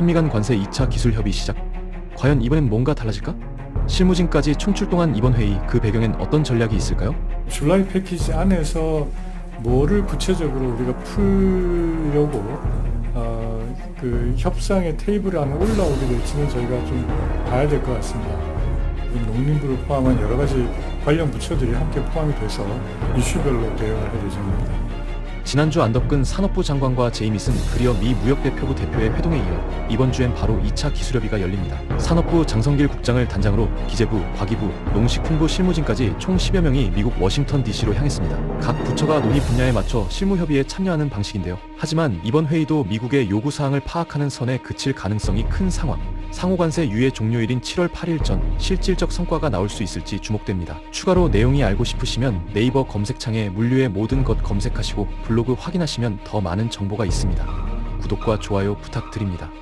한미 간 관세 2차 기술 협의 시작. 과연 이번엔 뭔가 달라질까? 실무진까지 총출동한 이번 회의 그 배경엔 어떤 전략이 있을까요? 줄라이 패키지 안에서 뭐를 구체적으로 우리가 풀려고 어, 그 협상의 테이블 안에 올라오게 될지는 저희가 좀 봐야 될 것 같습니다. 농림부를 포함한 여러 가지 관련 부처들이 함께 포함이 돼서 이슈별로 대응을 할 예정입니다. 지난주 안덕근 산업부 장관과 제이미슨 그리어 미 무역대표부 대표의 회동에 이어 이번 주엔 바로 2차 기술협의가 열립니다. 산업부 장성길 국장을 단장으로 기재부, 과기부, 농식품부 실무진까지 총 10여 명이 미국 워싱턴 DC로 향했습니다. 각 부처가 논의 분야에 맞춰 실무협의에 참여하는 방식인데요. 하지만 이번 회의도 미국의 요구사항을 파악하는 선에 그칠 가능성이 큰 상황. 상호관세 유예 종료일인 7월 8일 전 실질적 성과가 나올 수 있을지 주목됩니다. 추가로 내용이 알고 싶으시면 네이버 검색창에 물류의 모든 것 검색하시고 블로그 확인하시면 더 많은 정보가 있습니다. 구독과 좋아요 부탁드립니다.